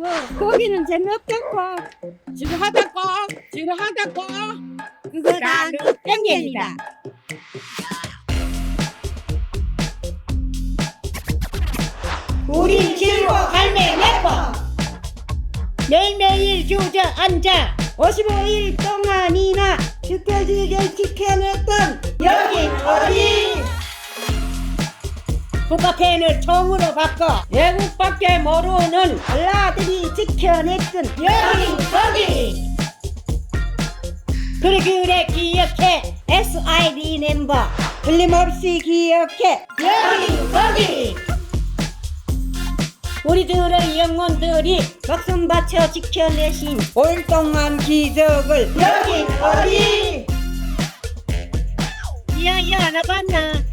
뭐 거기는 재미없겠고. 지루하다고. 지루하다고. 그거 다 땡겨니다. 우린 길고 갈매 래퍼 매일매일 주저앉아 55일 동안이나 지켜지게 지켜냈던 여긴 어디 국가팬을 총으로 바꿔 외국밖에 모르는 알라들이 지켜냈던 여긴 거기. 그래 기억해 SID 멤버. 틀림없이 기억해 여긴 거기. 우리들의 영혼들이 목숨 바쳐 지켜내신 5일 동안 기적을 여긴 어디 야야 나 봤나